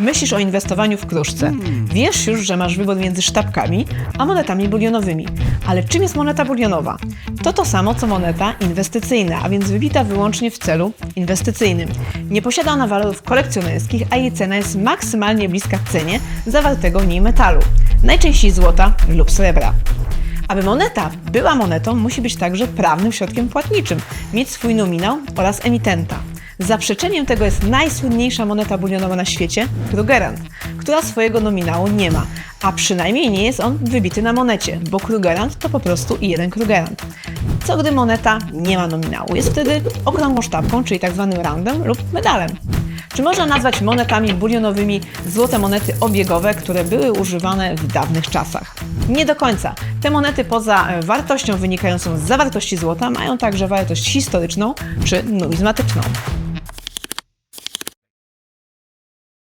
Myślisz o inwestowaniu w kruszce. Wiesz już, że masz wybór między sztabkami a monetami bulionowymi. Ale czym jest moneta bulionowa? To to samo co moneta inwestycyjna, a więc wybita wyłącznie w celu inwestycyjnym. Nie posiada ona walorów kolekcjonerskich, a jej cena jest maksymalnie bliska cenie zawartego w niej metalu, najczęściej złota lub srebra. Aby moneta była monetą, musi być także prawnym środkiem płatniczym, mieć swój nominał oraz emitenta. Zaprzeczeniem tego jest najsłynniejsza moneta bulionowa na świecie, Krugerrand, która swojego nominału nie ma, a przynajmniej nie jest on wybity na monecie, bo Krugerrand to po prostu jeden Krugerrand. Co gdy moneta nie ma nominału? Jest wtedy okrągłą sztabką, czyli tak zwanym randem lub medalem. Czy można nazwać monetami bulionowymi złote monety obiegowe, które były używane w dawnych czasach? Nie do końca. Te monety poza e, wartością wynikającą z zawartości złota mają także wartość historyczną czy numizmatyczną.